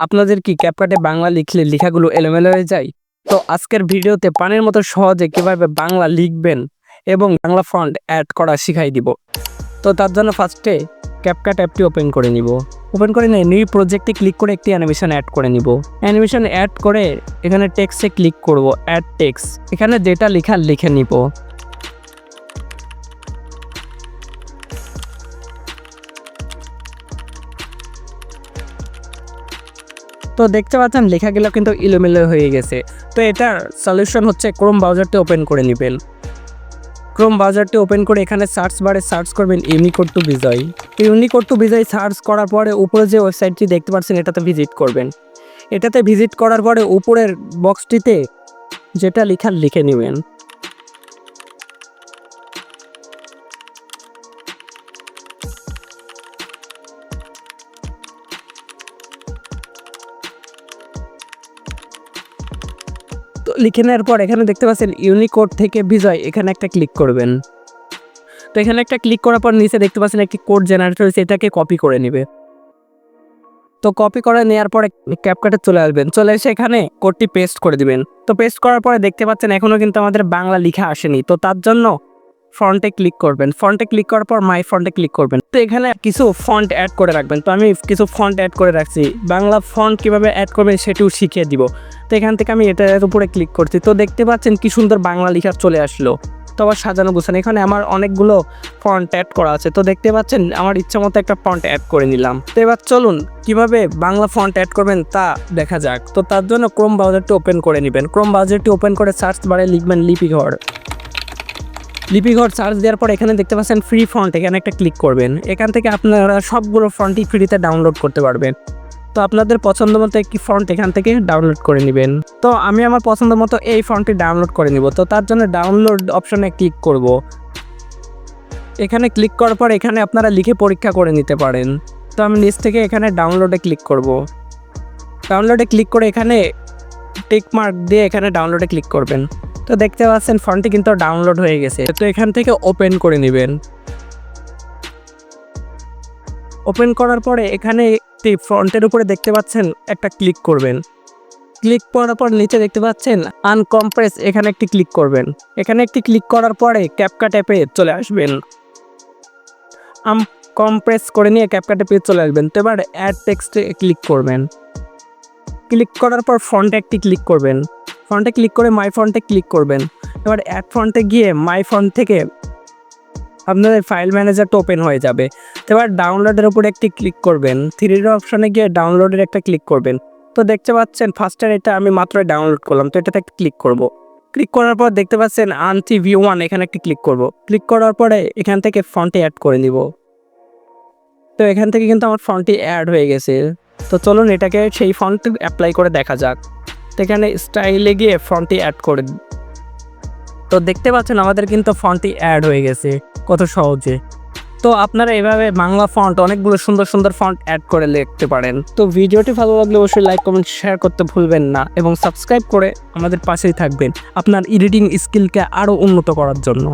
আপনাদের কি ক্যাপকাটে বাংলা লিখলে লেখাগুলো এলোমেলো হয়ে যায়? তো আজকের ভিডিওতে পানির মতো সহজে কীভাবে বাংলা লিখবেন এবং বাংলা ফন্ট অ্যাড করা শিখাই দিব। তো তার জন্য ফার্স্টে ক্যাপকাট অ্যাপটি ওপেন করে নিব। ওপেন করে নিয়ে নিউ প্রজেক্টে ক্লিক করে একটি অ্যানিমেশন অ্যাড করে নিব। অ্যানিমেশন অ্যাড করে এখানে টেক্সটে ক্লিক করব অ্যাড টেক্স এখানে যেটা লেখা লিখে নিব। তো দেখতে পাচ্ছেন, লেখাগুলো কিন্তু ইলোমেলো হয়ে গেছে। তো এটার সলিউশন হচ্ছে ক্রোম ব্রাউজারটি ওপেন করে নেবেন। ক্রোম ব্রাউজারটি ওপেন করে এখানে সার্চ বারে সার্চ করবেন ইউনিকোড টু বিজয় তো ইউনিকোড টু বিজয় সার্চ করার পরে উপরে যে ওয়েবসাইটটি দেখতে পাচ্ছেন, এটাতে ভিজিট করবেন। এটাতে ভিজিট করার পরে উপরের বক্সটিতে যেটা লেখার লিখে নেবেন। লিখে নেওয়ার পর এখানে দেখতে পাচ্ছেন ইউনিকোড থেকে বিজয় এখানে একটা ক্লিক করবেন। তো এখানে একটা ক্লিক করার পর নিচে দেখতে পাচ্ছেন একটি কোড জেনারেট হয়েছে এটাকে কপি করে নেবে। তো কপি করে নেওয়ার পরে ক্যাপকাটে চলে আসবেন, চলে এসে এখানে কোডটি পেস্ট করে দিবেন। তো পেস্ট করার পরে দেখতে পাচ্ছেন এখনও কিন্তু আমাদের বাংলা লিখা আসেনি, তো তার জন্য ফন্টে ক্লিক করবেন। ফন্টে ক্লিক করার পর মাই ফন্টে ক্লিক করবেন। তো এখানে কিছু ফন্ট অ্যাড করে রাখবেন। তো আমি কিছু ফন্ট অ্যাড করে রাখছি। বাংলা ফন্ট কীভাবে অ্যাড করবেন সেটিও শিখিয়ে দিব। তো এখান থেকে আমি এটার উপরে ক্লিক করছি। তো দেখতে পাচ্ছেন কি সুন্দর বাংলা লেখা চলে আসলো। তো আবার সাজানো গোছানো। এখানে আমার অনেকগুলো ফন্ট অ্যাড করা আছে। তো দেখতে পাচ্ছেন আমার ইচ্ছা মতো একটা ফন্ট অ্যাড করে নিলাম। তো এবার চলুন কীভাবে বাংলা ফন্ট অ্যাড করবেন তা দেখা যাক। তো তার জন্য ক্রোম ব্রাউজারটি ওপেন করে নেবেন। ক্রোম ব্রাউজারটি ওপেন করে সার্চ বারে লিখবেন লিপিঘর লিপিঘর চার্জ দেওয়ার পর এখানে দেখতে পাচ্ছেন ফ্রি ফন্ট এখানে একটা ক্লিক করবেন। এখান থেকে আপনারা সবগুলো ফন্টই ফ্রিতে ডাউনলোড করতে পারবেন। তো আপনাদের পছন্দ মতো একটি ফন্ট এখান থেকে ডাউনলোড করে নেবেন। তো আমি আমার পছন্দ মতো এই ফন্টটি ডাউনলোড করে নিব। তো তার জন্য ডাউনলোড অপশনে ক্লিক করব। এখানে ক্লিক করার পর এখানে আপনারা লিখে পরীক্ষা করে নিতে পারেন। তো আমি নিচ থেকে এখানে ডাউনলোডে ক্লিক করব। ডাউনলোডে ক্লিক করে এখানে টিক মার্ক দিয়ে এখানে ডাউনলোডে ক্লিক করবেন। তো দেখতে পাচ্ছেন ফন্টটি কিন্তু ডাউনলোড হয়ে গেছে। তো এখান থেকে ওপেন করে নেবেন। ওপেন করার পরে এখানে একটি ফ্রন্টের উপরে দেখতে পাচ্ছেন একটা ক্লিক করবেন। ক্লিক করার পর নিচে দেখতে পাচ্ছেন আনকম্প্রেস এখানে একটি ক্লিক করবেন। এখানে একটি ক্লিক করার পরে ক্যাপকাট অ্যাপে চলে আসবেন। আম কম্প্রেস করে নিয়ে ক্যাপকাট অ্যাপে চলে আসবেন। তো এবার অ্যাড টেক্সটে ক্লিক করবেন। ক্লিক করার পর ফ্রন্টে একটি ক্লিক করবেন। ফন্টে ক্লিক করে মাই ফন্টে ক্লিক করবেন। এবার অ্যাড ফ্রন্টে গিয়ে মাই ফন্ট থেকে আপনাদের ফাইল ম্যানেজারটা ওপেন হয়ে যাবে। এবার ডাউনলোডের উপরে একটি ক্লিক করবেন। থ্রির অপশনে গিয়ে ডাউনলোডের একটা ক্লিক করবেন। তো দেখতে পাচ্ছেন ফার্স্টের এটা আমি মাত্র ডাউনলোড করলাম, তো এটাতে একটা ক্লিক করব। ক্লিক করার পর দেখতে পাচ্ছেন আনটি ভিউ ওয়ান, এখানে একটি ক্লিক করব। ক্লিক করার পরে এখান থেকে ফন্টে অ্যাড করে নিব। তো এখান থেকে কিন্তু আমার ফন্টটি অ্যাড হয়ে গেছে। তো চলুন এটাকে সেই ফন্ট অ্যাপ্লাই করে দেখা যাক। তো এখানে স্টাইলে গিয়ে ফন্টটি অ্যাড করে দিন। তো দেখতে পাচ্ছেন আমাদের কিন্তু ফন্টটি অ্যাড হয়ে গেছে, কত সহজে। তো আপনারা এভাবে বাংলা ফন্ট অনেকগুলো সুন্দর সুন্দর ফন্ট অ্যাড করে লিখতে পারেন। তো ভিডিওটি ভালো লাগলে অবশ্যই লাইক কমেন্ট শেয়ার করতে ভুলবেন না এবং সাবস্ক্রাইব করে আমাদের পাশেই থাকবেন আপনার এডিটিং স্কিলকে আরও উন্নত করার জন্য।